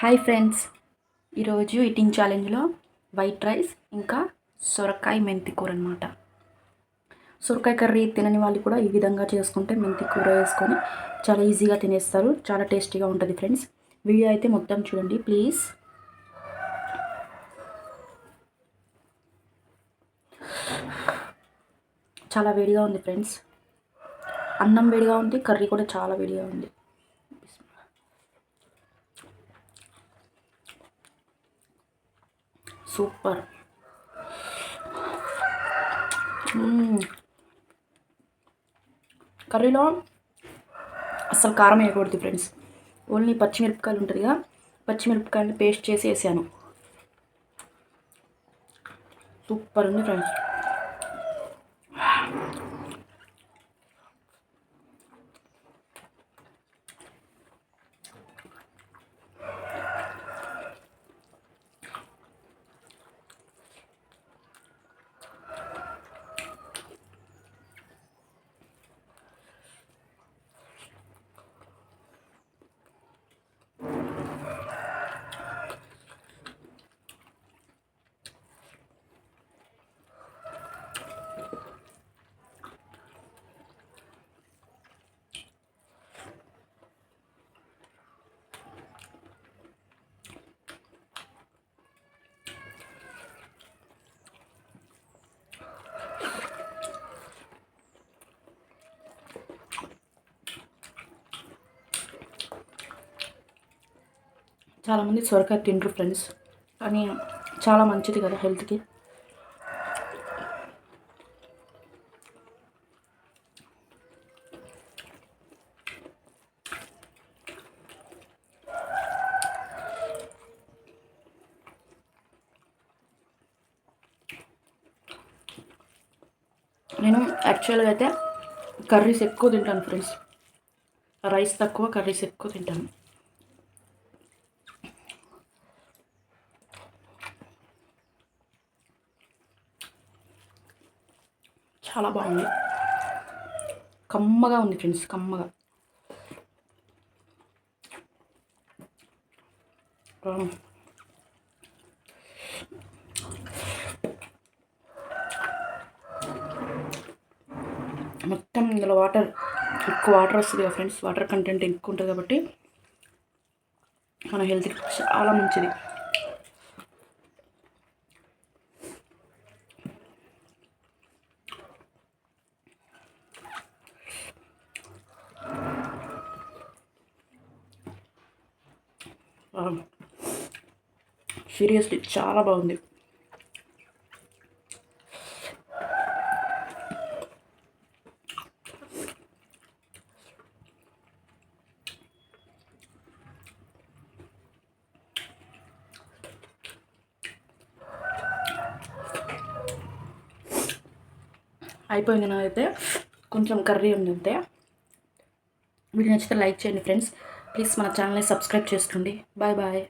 Hi friends ఈరోజు eating ఛాలెంజ్లో white rice ఇంకా సొరకాయ మెంతి కూర అనమాట సొరకాయ కర్రీ తినని వాళ్ళు కూడా ఈ విధంగా చేసుకుంటే మెంతి కూర వేసుకొని చాలా ఈజీగా తినేస్తారు. చాలా టేస్టీగా ఉంటుంది ఫ్రెండ్స్ వీడియో అయితే మొత్తం చూడండి ప్లీజ్ చాలా వేడిగా ఉంది ఫ్రెండ్స్ అన్నం వేడిగా ఉంది కర్రీ కూడా చాలా వేడిగా ఉంది. సూపర్. కర్రీలో అస్సలు కారం వేయకూడదు ఫ్రెండ్స్. ఓన్లీ పచ్చిమిరపకాయలు ఉంటుందిగా పచ్చిమిరపకాయలు పేస్ట్ చేసి వేసాను. సూపర్ ఉంది ఫ్రెండ్స్. చాలామంది సొరకాయ తింటారు ఫ్రెండ్స్. కానీ చాలా మంచిది కదా హెల్త్కి. నేను యాక్చువల్గా అయితే కర్రీస్ ఎక్కువ తింటాను ఫ్రెండ్స్. రైస్ తక్కువ కర్రీస్ ఎక్కువ తింటాను. చాలా బాగుంది. కమ్మగా ఉంది ఫ్రెండ్స్ కమ్మగా. మొత్తం ఇందులో వాటర్ ఎక్కువ వాటర్ వస్తుంది కదా ఫ్రెండ్స్ వాటర్ కంటెంట్ ఎక్కువ ఉంటుంది కాబట్టి మన హెల్త్కి చాలా మంచిది. Um, సీరియస్లీ చాలా బాగుంది. అయిపోయింది నాదైతే. కొంచెం కర్రీ ఉంది అంతే వీడియో నచ్చితే లైక్ చేయండి ఫ్రెండ్స్. ప్లీజ్ మన ఛానల్ని సబ్స్క్రైబ్ చేసుకోండి. Bye bye.